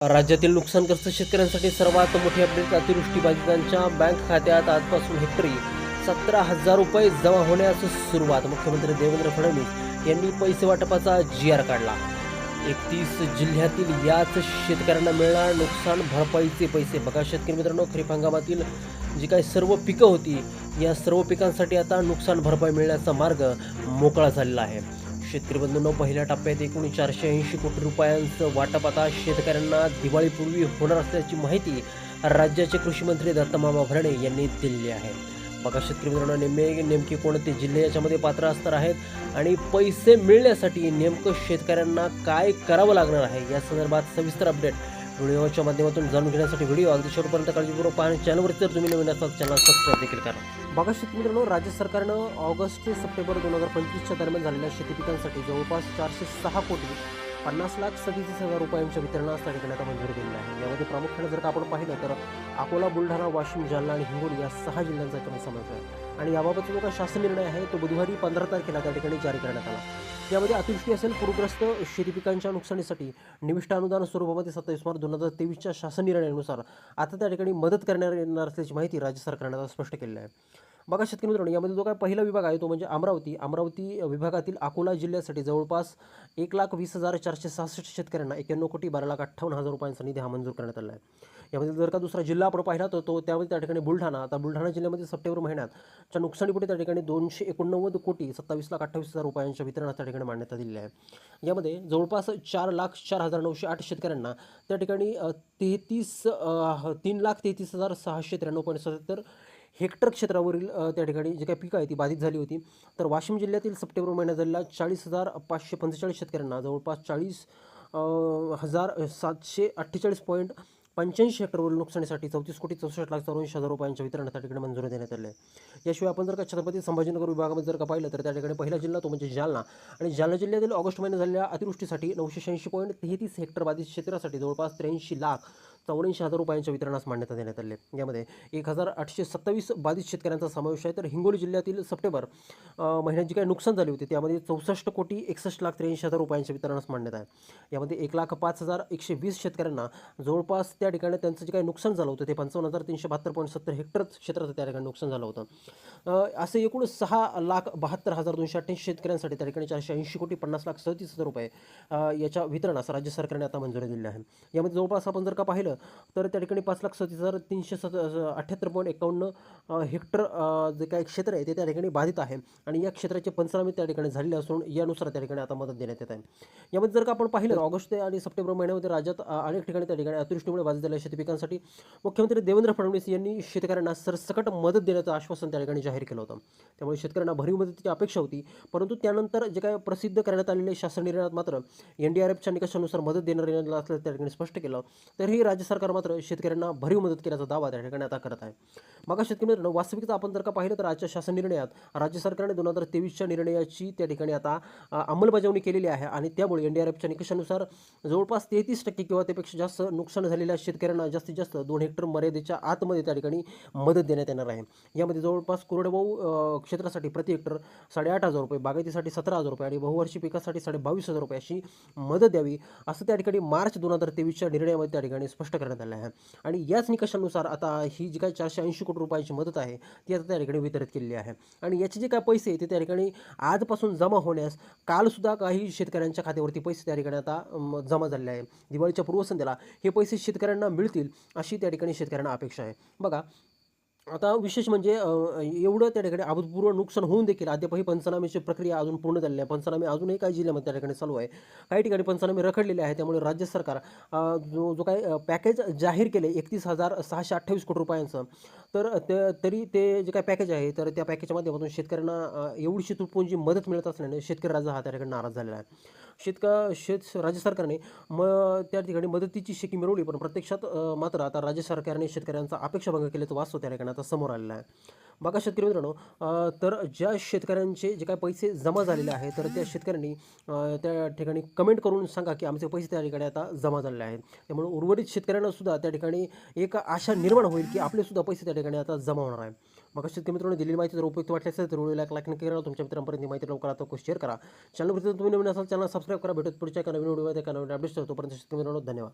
राज्यातील नुकसानग्रस्त शेतकऱ्यांसाठी सर्वात मोठी अपडेट अतिवृष्टी बाधितांच्या बँक खात्यात आजपासून हेक्टरी सतरा हजार रुपये जमा होण्यास सुरुवात. मुख्यमंत्री देवेंद्र फडणवीस यांनी पैसे वाटपाचा जी आर काढला. एकतीस जिल्ह्यातील याच शेतकऱ्यांना मिळणार नुकसान भरपाईचे पैसे. बघा शेतकरी मित्रांनो खरीप हंगामातील जी काही सर्व पिकं होती या सर्व पिकांसाठी आता नुकसान भरपाई मिळण्याचा मार्ग मोकळा झालेला आहे. शेतकरी बंधूंना पहिल्या टप्प्यात एकूण चारशे ऐंशी कोटी रुपयांचं वाटप आता शेतकऱ्यांना दिवाळीपूर्वी होणार असल्याची माहिती राज्याचे कृषी मंत्री दत्तमामा भरणे यांनी दिली आहे. बघा शेतकरी मित्रांनो नेमके नेमके कोणते जिल्हे याच्यामध्ये पात्र असणार आहेत आणि पैसे मिळण्यासाठी नेमकं शेतकऱ्यांना काय करावं लागणार आहे? या संदर्भात सविस्तर अपडेट व्हिडिओच्या माध्यमातून जाणून घेण्यासाठी व्हिडिओ अगदी शेवटपर्यंत काळजीपूर्वक पाहणे चॅनलवर जर तुम्ही नवीन असाल चॅनल सबस्क्राईब देखील करा. बघा शेतकरी मित्रांनो राज्य सरकारनं ऑगस्ट ते सप्टेंबर दोन हजार पंचवीसच्या दरम्यान झालेल्या शेती पिकांसाठी जवळपास चारशे सहा कोटी पन्नास लाख सदतीस हजार रुपयांच्या वितरणास त्या ठिकाणी आता मंजुरी दिली आहे. यामध्ये प्रामुख्याने जर का आपण पाहिलं तर अकोला बुलढाणा वाशिम जालना आणि हिंगोली या सहा जिल्ह्यांचा याच्यामध्ये समावेश आहे. आणि याबाबतचा जो काही शासन निर्णय आहे तो बुधवारी पंधरा तारखेला त्या ठिकाणी जारी करण्यात आला. यामध्ये अतिवृष्टी असेल पूरग्रस्त शेती पिकांच्या नुकसानीसाठी निविष्ट अनुदान स्वरूपामध्ये सत्तावीस मार्च दोन हजार तेवीसच्या शासन निर्णयानुसार आता त्या ठिकाणी मदत करण्यात येणार असल्याची माहिती राज्य सरकारने आता स्पष्ट केली आहे. बघा शेतकरी मित्रांनो यामध्ये जो काय पहिला विभाग आहे तो म्हणजे अमरावती. अमरावती विभागातील अकोला जिल्ह्यासाठी जवळपास एक लाख वीस हजार चारशे सहासष्ट शेतकऱ्यांना एक्याण्णव कोटी बारा लाख अठ्ठावन्न हजार रुपयांचा निधी हा मंजूर करण्यात आला आहे. यामध्ये जर का दुसरा जिल्हा आपण पाहिला तर तो त्यामध्ये त्या ठिकाणी बुलढाणा आता बुलढाणा जिल्ह्यामध्ये सप्टेंबर महिन्यात च्या नुकसानीपुढे त्या ठिकाणी दोनशे एकोणनव्वद कोटी सत्तावीस लाख अठ्ठावीस हजार रुपयांच्या वितरणात त्या ठिकाणी मान्यता दिली आहे. यामध्ये जवळपास चार लाख चार हजार नऊशे आठ शेतकऱ्यांना त्या ठिकाणी तेहतीस तीन लाख तेहतीस हजार सहाशे त्र्याण्णव पॉईंट सत्तर हेक्टर क्षेत्रावरील त्या ठिकाणी जे काही पिकं आहे ती बाधित झाली होती. तर वाशिम जिल्ह्यातील सप्टेंबर महिन्यात झालेल्या चाळीस हजार पाचशे पंचेचाळीस शेतकऱ्यांना जवळपास चाळीस हजार सातशे अठ्ठेचाळीस पॉईंट पंच्याऐंशी हेक्टरवरील नुकसानीसाठी चौतीस कोटी चौसष्ट लाख चौऱ्याऐंशी हजार रुपयांच्या वितरणात त्या ठिकाणी मंजुरी देण्यात आली आहे. याशिवाय आपण जर का छत्रपती संभाजीनगर विभागामध्ये जर का पाहिलं तर त्या ठिकाणी पहिला जिल्हा तो म्हणजे जालना. आणि जालना जिल्ह्यातील ऑगस्ट महिन्यात झालेल्या अतिवृष्टीसाठी नऊशे शहाऐंशी पॉईंट तेहतीस हेक्टर बाधित क्षेत्रासाठी जवळपास त्र्याऐंशी लाख चौऱ्याऐंशी हजार रुपयांच्या वितरणास मान्यता देण्यात आली आहे. यामध्ये एक हजार आठशे सत्तावीस बाधित शेतकऱ्यांचा समावेश आहे. तर हिंगोली जिल्ह्यातील सप्टेंबर महिन्यात जी काही नुकसान झाली होती त्यामध्ये चौसष्ट कोटी एकसष्ट लाख त्र्याऐंशी हजार रुपयांच्या वितरणास मान्यता आहे. यामध्ये एक लाख पाच हजार एकशे वीस शेतकऱ्यांना जवळपास त्या ठिकाणी त्यांचं जे काही नुकसान झालं होतं ते पंचावन्न हजार तीनशे बहात्तर पॉईंट सत्तर हेक्टर क्षेत्राचं त्या ठिकाणी नुकसान झालं होतं. असे एकूण सहा लाख बहात्तर हजार दोनशे अठ्ठ्याऐंशी शेतकऱ्यांसाठी त्या ठिकाणी चारशे ऐंशी कोटी पन्नास लाख सदतीस हजार रुपये याच्या वितरणास राज्य सरकारने आता मंजुरी दिली आहे. यामध्ये जवळपास आपण जर का पाहिलं तर त्या ठिकाणी पाच लाख सत्तीस हजार तीनशे सत अठ्ठ्याहत्तर पॉईंट एकावन्न हेक्टर जे काही क्षेत्र आहे ते त्या ठिकाणी बाधित आहे. आणि या क्षेत्राचे पंचनामे त्या ठिकाणी झालेले असून यानुसार त्या ठिकाणी आता मदत देण्यात येत आहे. यामध्ये जर का आपण पाहिलं ऑगस्ट ते आणि सप्टेंबर महिन्यामध्ये राज्यात अनेक ठिकाणी त्या ठिकाणी अतिवृष्टीमुळे बाधित झालेल्या शेतीपिकांसाठी मुख्यमंत्री देवेंद्र फडणवीस यांनी शेतकऱ्यांना सरसकट मदत देण्याचं आश्वासन त्या ठिकाणी जाहीर केलं होतं. त्यामुळे शेतकऱ्यांना भरीव मदतीची अपेक्षा होती. परंतु त्यानंतर जे काय प्रसिद्ध करण्यात आलेले शासन निर्णयात मात्र एन डी आर एफच्या निकषानुसार मदत देणार येणार असल्याचं त्या ठिकाणी स्पष्ट केलं. तरीही राज्य राज्य सरकार मात्र शेतकऱ्यांना भरीव मदत केल्याचा दावा त्या ठिकाणी आता करत आहे. मग शेतकरी मित्रांनो वास्तविकता आपण जर का पाहिलं तर आजच्या शासन निर्णयात राज्य सरकारने दोन हजार तेवीसच्या निर्णयाची त्या ठिकाणी आता अंमलबजावणी केलेली आहे आणि त्यामुळे एन डी आर एफच्या निकषानुसार जवळपास तेहतीस टक्के किंवा त्यापेक्षा जास्त नुकसान झालेल्या शेतकऱ्यांना जास्तीत जास्त दोन हेक्टर मर्यादेच्या आतमध्ये त्या ठिकाणी मदत देण्यात येणार आहे. यामध्ये जवळपास कोरडवाहू क्षेत्रासाठी प्रति हेक्टर साडेआठ हजार रुपये बागायतीसाठी सतरा हजार रुपये आणि बहुवर्षी पिकासाठी साडे बावीस हजार रुपये अशी मदत द्यावी असं त्या ठिकाणी मार्च दोन हजार तेवीसच्या निर्णयामध्ये त्या ठिकाणी स्पष्ट करण्यात आलं आहे. आणि याच निकषानुसार आता ही जी काही चारशे ऐंशी कोटी रुपयांची मदत आहे ती आता त्या ठिकाणी वितरित केलेली आहे. आणि याचे जे काय पैसे ते त्या ठिकाणी आजपासून जमा होण्यास कालसुद्धा काही शेतकऱ्यांच्या खात्यावरती पैसे त्या ठिकाणी आता जमा झालेले आहे. दिवाळीच्या पूर्वसंध्येला हे पैसे शेतकऱ्यांना मिळतील अशी त्या ठिकाणी शेतकऱ्यांना अपेक्षा आहे. बघा आता विशेष म्हणजे एवढं त्या ठिकाणी अभूतपूर्व नुकसान होऊन देखील अद्यापही पंचनाम्याची प्रक्रिया अजून पूर्ण झालेली आहे. पंचनामे अजूनही काही जिल्ह्यामध्ये त्या ठिकाणी चालू आहे. काही ठिकाणी पंचनामे रखडलेले आहे त्यामुळे राज्य सरकार जो जो काही पॅकेज जाहीर केले एकतीस हजार सहाशे अठ्ठावीस कोटी रुपयांचं तर ते तरी ते जे काही पॅकेज आहे तर त्या पॅकेजच्या माध्यमातून शेतकऱ्यांना एवढीशी तुटपुंजी मदत मिळत असल्याने शेतकरी राजा हा त्या ठिकाणी नाराज झालेला आहे. शेतक शेत राज्य सरकारने म त्या ठिकाणी मदतीची शेकी मिळवली पण प्रत्यक्षात मात्र आता राज्य सरकारने शेतकऱ्यांचा अपेक्षाभंग केल्याचं वास्तव त्या ठिकाणी आता समोर आलेला आहे. बघा शेतकरी मित्रांनो तर ज्या शेतकऱ्यांचे जे काही पैसे जमा झालेले आहेत तर त्या शेतकऱ्यांनी त्या ठिकाणी कमेंट करून सांगा की आमचे पैसे त्या ठिकाणी आता जमा झालेले आहेत. त्यामुळे उर्वरित शेतकऱ्यांना सुद्धा त्या ठिकाणी एक आशा निर्माण होईल की आपले सुद्धा पैसे त्या ठिकाणी आता जमा होणार आहे. मग शेतकरी मित्रांनो दिलेली माहिती जर उपयुक्त वाटली असेल तर व्हिडिओला लाईक नक्की करा. तुमच्या मित्रांपर्यंत ही माहिती लवकर आता शेअर करा. चॅनलवरती तुम्ही नवीन असाल चॅनल सबस्क्राईब करा. भेटत पुढच्या एका नवीन व्हिडिओ एका नवीन अपडेट तोपर्यंत शेतकरी मित्रांनो धन्यवाद.